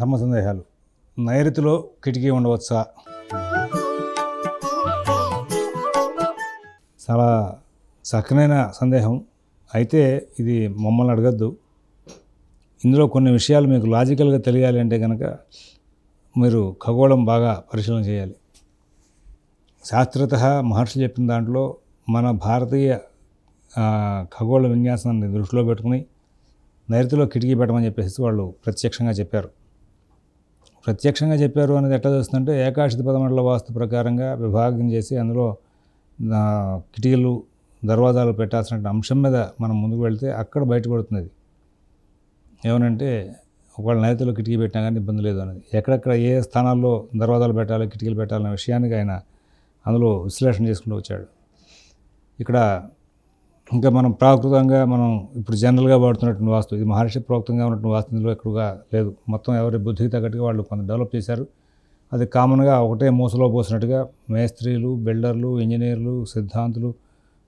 ధర్మ సందేహాలు. నైరుతిలో కిటికీ ఉండవచ్చా? చాలా చక్కనైన సందేహం. అయితే ఇది మమ్మల్ని అడగద్దు. ఇందులో కొన్ని విషయాలు మీకు లాజికల్గా తెలియాలి అంటే కనుక మీరు ఖగోళం బాగా పరిశీలన చేయాలి. శాస్త్రత మహర్షి చెప్పిన దాంట్లో మన భారతీయ ఖగోళ విన్యాసాన్ని దృష్టిలో పెట్టుకుని నైరుతిలో కిటికీ పెట్టమని చెప్పేసి వాళ్ళు ప్రత్యక్షంగా చెప్పారు. ప్రత్యక్షంగా చెప్పారు అనేది ఎట్లా చూస్తుందంటే ఏకాశిత పదమండల వాస్తు ప్రకారంగా విభాగం చేసి అందులో కిటికీలు దర్వాజాలు పెట్టాల్సిన అంశం మీద మనం ముందుకు వెళ్తే అక్కడ బయటపడుతుంది ఏమనంటే ఒకవేళ నైరుతిలో కిటికీ పెట్టినా కానీ ఇబ్బంది లేదు అనేది ఎక్కడెక్కడ ఏ స్థానాల్లో దర్వాజాలు పెట్టాలి కిటికీలు పెట్టాలనే విషయానికి ఆయన అందులో విశ్లేషణ చేసుకుంటూ వచ్చాడు. ఇక్కడ ఇంకా మనం ప్రాకృతంగా మనం ఇప్పుడు జనరల్గా వాడుతున్నటువంటి వాస్తు ఇది మహర్షి ప్రోక్తంగా ఉన్నటువంటి వాస్తు ఇందులో ఎక్కువగా లేదు. మొత్తం ఎవరి బుద్ధికి తగ్గట్టుగా వాళ్ళు కొంత డెవలప్ చేశారు. అది కామన్గా ఒకటే మూసలో పోసినట్టుగా మేస్త్రీలు బిల్డర్లు ఇంజనీర్లు సిద్ధాంతులు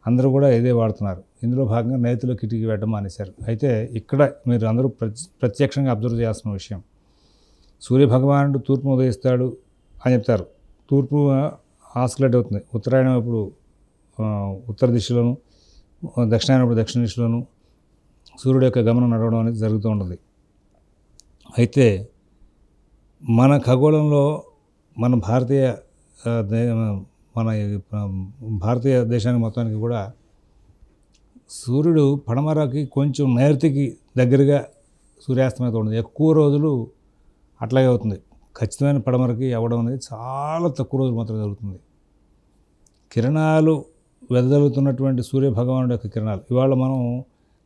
అందరూ కూడా ఇదే వాడుతున్నారు. ఇందులో భాగంగా నేతిలో కిటికీ పెట్టడం మానేశారు. అయితే ఇక్కడ మీరు అందరూ ప్రత్యక్షంగా అబ్జర్వ్ చేయాల్సిన విషయం. సూర్య భగవానుడు తూర్పు ఉదయిస్తాడు అని చెప్తారు. తూర్పు ఆస్కులేట్ అవుతుంది. ఉత్తరాయణం ఇప్పుడు ఉత్తర దిశలోను దక్షిణాయనప్పుడు దక్షిణ దిశలోను సూర్యుడు యొక్క గమనం నడవడం అనేది జరుగుతూ ఉంటుంది. అయితే మన ఖగోళంలో మన భారతీయ మన భారతీయ దేశానికి మొత్తానికి కూడా సూర్యుడు పడమరకి కొంచెం నైరుతికి దగ్గరగా సూర్యాస్తమయం ఉంటుంది ఎక్కువ రోజులు అట్లాగే అవుతుంది. ఖచ్చితమైన పడమరకి అవ్వడం అనేది చాలా తక్కువ రోజులు మాత్రం జరుగుతుంది. కిరణాలు వెదజల్లుతున్నటువంటి సూర్యభగవానుడి యొక్క కిరణాలు. ఇవాళ మనం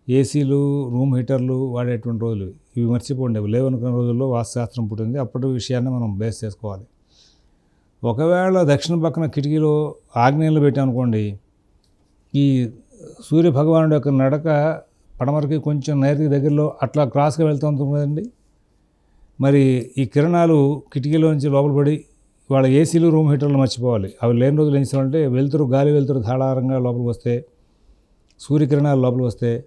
ఏసీలు రూమ్ హీటర్లు వాడేటువంటి రోజులు ఇవి మర్చిపోండి. లేవనుకున్న రోజుల్లో వాస్తుశాస్త్రం పుట్టింది. అప్పటి విషయాన్ని మనం బేస్ చేసుకోవాలి. ఒకవేళ దక్షిణ పక్కన కిటికీలో ఆగ్నేయంలో పెట్టామనుకోండి ఈ సూర్యభగవానుడి యొక్క నడక పడమరకి కొంచెం నైరుతి దగ్గరలో అట్లా క్రాస్గా వెళ్తూ ఉంటుంది కదండి. మరి ఈ కిరణాలు కిటికీలో నుంచి లోపల పడి వాళ్ళ ఏసీలు రూమ్ హీటర్లు మర్చిపోవాలి. అవి లేని రోజులు ఏం చేయాలంటే వెలుతురు గాలి వెలుతురు ధారాళంగా లోపలికి వస్తే సూర్యకిరణాలు లోపలికి వస్తే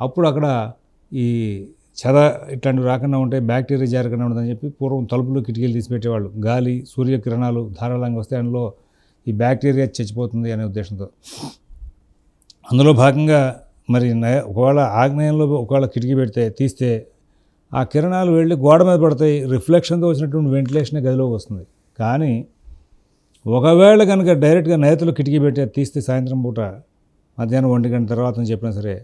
అప్పుడు అక్కడ ఈ చెద ఇట్లాంటివి రాకుండా ఉంటే బ్యాక్టీరియా జారకుండా ఉంటుందని చెప్పి పూర్వం తలుపులు కిటికీలు తీసిపెట్టేవాళ్ళు. గాలి సూర్యకిరణాలు ధారాళంగా వస్తే అందులో ఈ బ్యాక్టీరియా చచ్చిపోతుంది అనే ఉద్దేశంతో. అందులో భాగంగా మరి ఒకవేళ ఆగ్నేయంలో ఒకవేళ కిటికీ పెడితే తీస్తే ఆ కిరణాలు వెళ్ళి గోడ మీద పడతాయి. రిఫ్లెక్షన్తో వచ్చినటువంటి వెంటిలేషన్ గదిలోకి వస్తుంది. కానీ ఒకవేళ కనుక డైరెక్ట్గా నేతలు కిటికీ పెట్టి తీస్తే సాయంత్రం పూట మధ్యాహ్నం ఒంటి గంట తర్వాత అని చెప్పినా సరే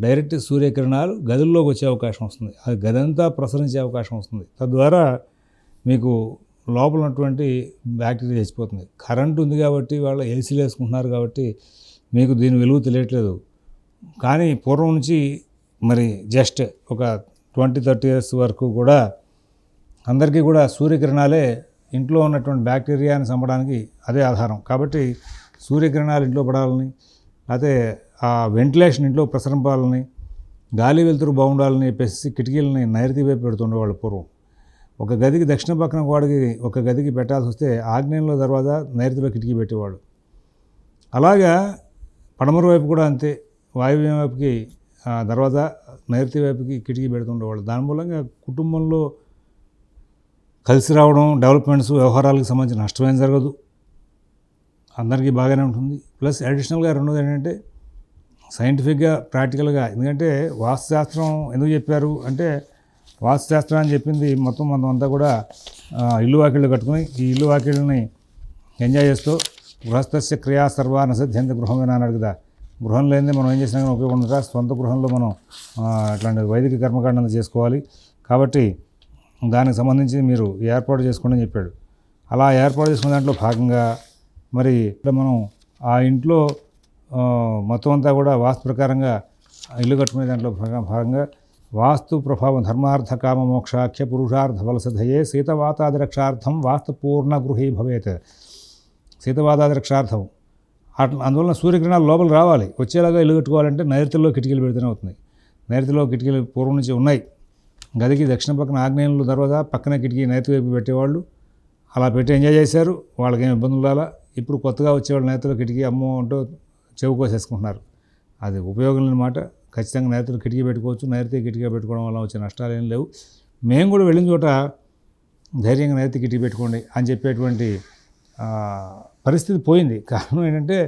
డైరెక్ట్ సూర్యకిరణాలు గదుల్లోకి వచ్చే అవకాశం వస్తుంది. అది గదంతా ప్రసరించే అవకాశం వస్తుంది. తద్వారా మీకు లోపల ఉన్నటువంటి బ్యాక్టీరియా చచ్చిపోతుంది. కరెంట్ ఉంది కాబట్టి వాళ్ళు ఏసీలు వేసుకుంటున్నారు కాబట్టి మీకు దీని విలువ తెలియట్లేదు. కానీ పూర్వం నుంచి మరి జస్ట్ ఒక ట్వంటీ థర్టీ ఇయర్స్ వరకు కూడా అందరికీ కూడా సూర్యకిరణాలే ఇంట్లో ఉన్నటువంటి బ్యాక్టీరియాని చంపడానికి అదే ఆధారం. కాబట్టి సూర్యకిరణాలు ఇంట్లో పడాలని లేకపోతే ఆ వెంటిలేషన్ ఇంట్లో ప్రసరింపాలని గాలి వెలుతురు బాగుండాలని చెప్పేసి కిటికీలని నైరుతి వైపు పెడుతుండేవాళ్ళు పూర్వం. ఒక గదికి దక్షిణ పక్కన గోడకి ఒక గదికి పెట్టాల్సి వస్తే ఆగ్నేయంలో దర్వాజా నైరుతిలో కిటికీ పెట్టేవాడు అలాగా పడమర వైపు కూడా అంతే వాయువ్యం వైపుకి ఆ, దర్వాజా నైరుతి వైపుకి కిటికీ పెడుతుండేవాళ్ళు. దాని మూలంగా కుటుంబంలో కలిసి రావడం డెవలప్మెంట్స్ వ్యవహారాలకు సంబంధించిన నష్టమేం జరగదు. అందరికీ బాగానే ఉంటుంది. ప్లస్ అడిషనల్గా రెండోది ఏంటంటే సైంటిఫిక్గా ప్రాక్టికల్గా ఎందుకంటే వాస్తుశాస్త్రం ఎందుకు చెప్పారు అంటే వాస్తుశాస్త్రం అని చెప్పింది మొత్తం మనం అంతా కూడా ఇల్లు వాకిళ్ళు కట్టుకుని ఈ ఇల్లు వాకిళ్ళని ఎంజాయ్ చేస్తూ గృహస్థస్య క్రియా సర్వా నసధ్యంత గృహం అని అన్నాడు కదా గృహం లేనిదే మనం ఏం చేసినా కానీ ఉపయోగం సొంత గృహంలో మనం అట్లాంటి వైదిక కర్మకాండం చేసుకోవాలి. కాబట్టి దానికి సంబంధించి మీరు ఏర్పాటు చేసుకోండి అని చెప్పాడు. అలా ఏర్పాటు చేసుకున్న దాంట్లో భాగంగా మరి ఇక్కడ మనం ఆ ఇంట్లో మొత్తం అంతా కూడా వాస్తు ప్రకారంగా ఇల్లు కట్టుకునే దాంట్లో భాగంగా వాస్తు ప్రభావం ధర్మార్థ కామ మోక్షాఖ్య పురుషార్థ వలసధయే శీతవాతాదిరక్షార్థం వాస్తు పూర్ణ గృహీ భవేత్. శీతవాతాదిరక్షార్థం అట్లా అందువలన సూర్యకిరణాలు లోపల రావాలి. వచ్చేలాగా ఇల్లు కట్టుకోవాలంటే నైరుతిలో కిటికీలు పెడితేనే అవుతుంది. నైరుతిలో కిటికీలు పూర్వం నుంచి ఉన్నాయి. గదికి దక్షిణ పక్కన ఆగ్నేయంలో తర్వాత పక్కన కిటికీ నేత వైపు పెట్టేవాళ్ళు. అలా పెట్టి ఎంజాయ్ చేశారు. వాళ్ళకి ఇబ్బందులు రాలా. ఇప్పుడు కొత్తగా వచ్చేవాళ్ళు నేతలు కిటికీ అమ్మో అంటూ చెవుకోసేసుకుంటున్నారు అది ఉపయోగం లేని మాట. ఖచ్చితంగా నేతలు కిటికీ పెట్టుకోవచ్చు. నైరుతి కిటికీ పెట్టుకోవడం వల్ల వచ్చే నష్టాలు ఏం లేవు. మేము కూడా వెళ్ళిన చోట ధైర్యంగా నైతిక కిటికీ పెట్టుకోండి అని చెప్పేటువంటి పరిస్థితి పోయింది. కారణం ఏంటంటే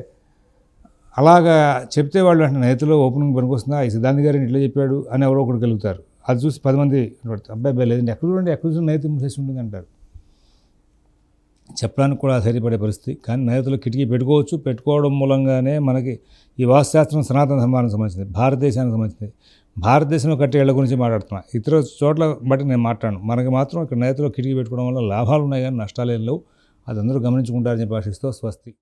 అలాగా చెప్తే వాళ్ళు అంటే నైతిలో ఓపెనింగ్ పనికొస్తుందా ఈ సిద్ధాంతి గారిని ఇట్లా చెప్పాడు అని ఎవరో ఒకటి కలుగుతారు అది చూసి పది మంది అబ్బాయి అబ్బాయి లేదండి ఎక్కడ చూడండి ఎక్కడ చూసి నైతి మూసేసి ఉంటుంది అంటారు. చెప్పడానికి కూడా ధైర్యపడే పరిస్థితి. కానీ నైతులు కిటికీ పెట్టుకోవచ్చు. పెట్టుకోవడం మూలంగానే మనకి ఈ వాస్తుశాస్త్రం సనాతన ధర్మానికి సంబంధించింది భారతదేశానికి సంబంధించింది. భారతదేశంలో కట్టే ఇళ్ళ గురించి మాట్లాడుతున్నా. ఇతర చోట్ల బట్టి నేను మాట్లాడను. మనకి మాత్రం ఇక్కడ నైతులో కిటికీ పెట్టుకోవడం వల్ల లాభాలు ఉన్నాయి కానీ నష్టాలు ఏం లేవు. అది అందరూ గమనించుకుంటారని చెప్పి ఆశిస్తూ స్వస్తి.